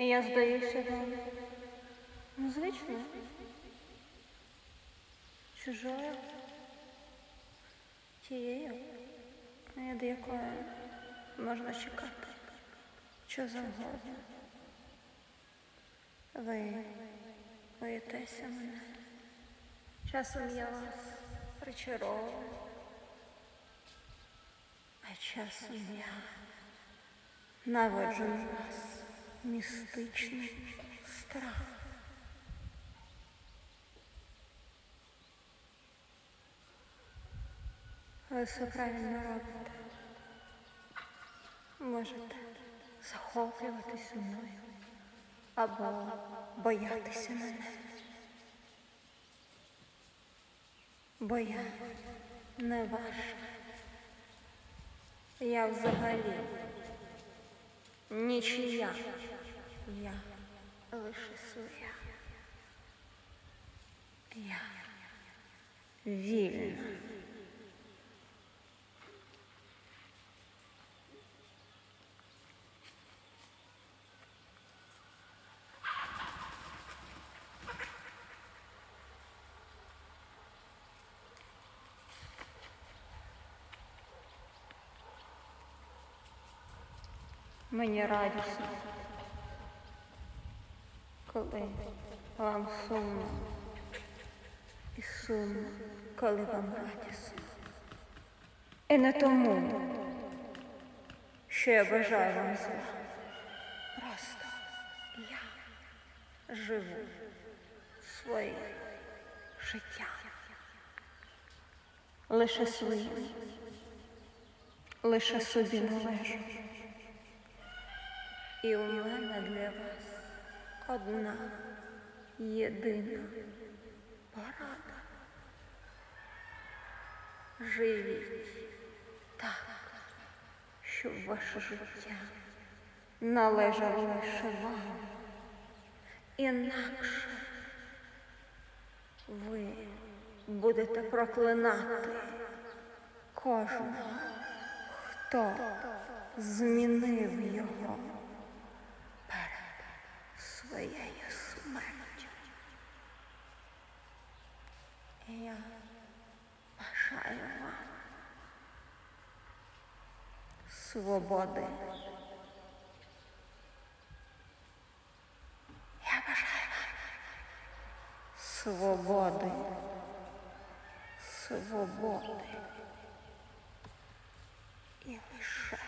Я здаюся вам незвичною, чужою, тією, від якої можна чекати. Що завгодно. Ви боїтеся мене. Часом я вас причаровую, а часом я наводжу на вас містичний страх. Ви все правильно робите. Можете захоплюватися мною або боятися мене. Бо я не ваша. Я взагалі нічия. Я лише своя. Я вільна. Мені радісно, коли вам сумно, і сумно, коли вам радісно. І не тому, що я бажаю вам зла. Просто я живу своє життя. Лише своїм, лише собі належу. І у мене для вас одна єдина порада. Живіть так, щоб ваше життя належало лише вам. Інакше ви будете проклинати кожного, хто змінив його І Я бажаю вам свободи. Я бажаю вам свободи. Свободи. І лише